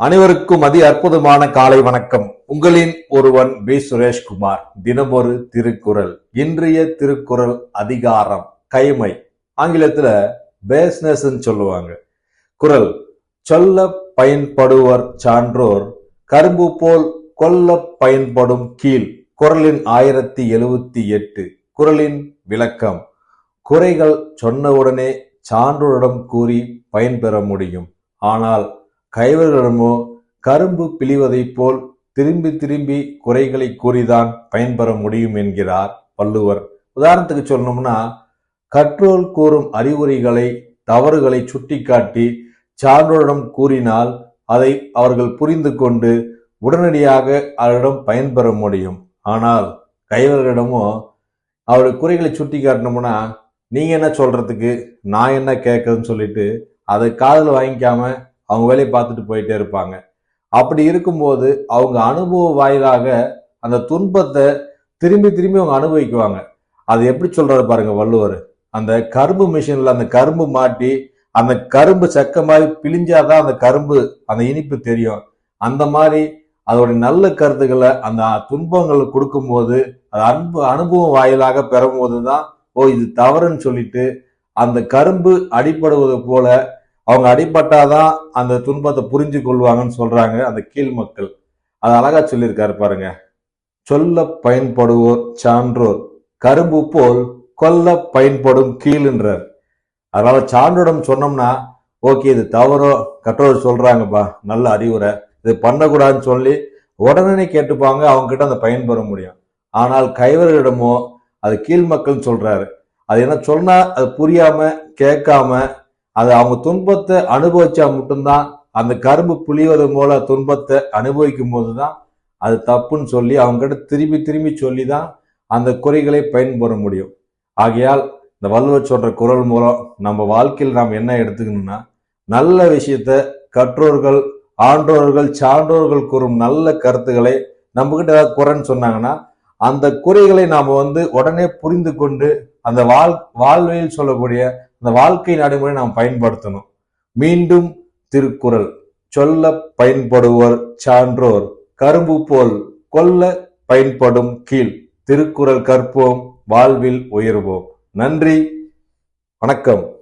அனைவருக்கும் அதி அற்புதமான காலை வணக்கம். உங்களின் ஒருவன் பி. சுரேஷ்குமார். தினமொரு திருக்குறள். இன்றைய திருக்குறள் அதிகாரம் கைமை. ஆங்கிலத்துல பேஸ்னஸ் சொல்லுவாங்க. குறள் சொல்ல பயன்படுவர் சான்றோர் கரும்பு போல் கொல்ல பயன்படும் கீழ். குறளின் ஆயிரத்தி எழுவத்தி எட்டு. குறளின் விளக்கம் குறைகள் சொன்னவுடனே சான்றோரிடம் கூறி பயன்பெற முடியும். ஆனால் கைவர்களிடமோ கரும்பு பிழிவதைப் போல் திரும்பி திரும்பி குறைகளை கூறிதான் பயன்பெற முடியும் என்கிறார் வள்ளுவர். உதாரணத்துக்கு சொல்லணும்னா கற்றோல் கூறும் அறிவுரைகளை தவறுகளை சுட்டிக்காட்டி சான்றோரிடம் கூறினால் அதை அவர்கள் புரிந்து கொண்டு உடனடியாக அவரிடம் பயன்பெற முடியும். ஆனால் கைவர்களிடமோ அவருடைய குறைகளை சுட்டி காட்டணும்னா நீங்கள் என்ன சொல்கிறதுக்கு நான் என்ன கேட்குறதுன்னு சொல்லிட்டு அதை காதில் வாங்கிக்காம அவங்க வேலையை பார்த்துட்டு போயிட்டே இருப்பாங்க. அப்படி இருக்கும்போது அவங்க அனுபவ வாயிலாக அந்த துன்பத்தை திரும்பி திரும்பி அவங்க அனுபவிக்குவாங்க. அது எப்படி சொல்றாரு பாருங்க வள்ளுவர். அந்த கரும்பு மிஷின்ல அந்த கரும்பு மாட்டி அந்த கரும்பு சக்க மாதிரி பிழிஞ்சாதான் அந்த கரும்பு அந்த இனிப்பு தெரியும். அந்த மாதிரி அதோட நல்ல கருத்துக்களை அந்த துன்பங்களை கொடுக்கும்போது அது அன்பு அனுபவம் வாயிலாக பெறும்போது தான் ஓ இது தவறுன்னு சொல்லிட்டு அந்த கரும்பு அடிப்படுவது போல அவங்க அடிபட்டாதான் அந்த துன்பத்தை புரிஞ்சு கொள்வாங்கன்னு சொல்றாங்க அந்த கீழ் மக்கள். அது அழகா சொல்லியிருக்காரு பாருங்க. சொல்ல பயன்படுவோர் சான்றோர் கரும்பு போல் கொல்ல பயன்படும் கீழ்ன்றார். அதனால சான்றோடம் சொன்னோம்னா ஓகே இது தவறோ கற்றோர் சொல்றாங்கப்பா நல்ல அறிவுரை. இது பண்ணக்கூடாதுன்னு சொல்லி உடனே கேட்டுப்பாங்க அவங்க கிட்ட அந்த பயன்பெற முடியும். ஆனால் கைவர்களிடமோ அது கீழ் மக்கள்னு சொல்றாரு. அது என்ன சொன்னா அது புரியாம கேட்காம அது அவங்க துன்பத்தை அனுபவிச்சா மட்டும்தான் அந்த கரும்பு புளிவது போல துன்பத்தை அனுபவிக்கும் போது தான் அது தப்புன்னு சொல்லி அவங்ககிட்ட திரும்பி திரும்பி சொல்லி தான் அந்த குறைகளை பயன்பெற முடியும். ஆகையால் இந்த வள்ளுவர் சொல்ற குரல் மூலம் நம்ம வாழ்க்கையில் நாம் என்ன எடுத்துக்கணும்னா நல்ல விஷயத்த கற்றோர்கள் ஆன்றோர்கள் சான்றோர்கள் கூறும் நல்ல கருத்துக்களை நம்ம கிட்ட ஏதாவது குறைன்னு சொன்னாங்கன்னா அந்த குறைகளை நாம வந்து உடனே புரிந்து கொண்டு அந்த வாழ் வாழ்வையில் சொல்லக்கூடிய இந்த வாழ்க்கை நடைமுறை நாம் பயன்படுத்தணும். மீண்டும் திருக்குறள். சொல்ல பயன்படுவோர் சான்றோர். கரும்பு போல் கொல்ல பயன்படும் கீழ். திருக்குறள் கற்போம் வாழ்வில் உயர்வோம். நன்றி வணக்கம்.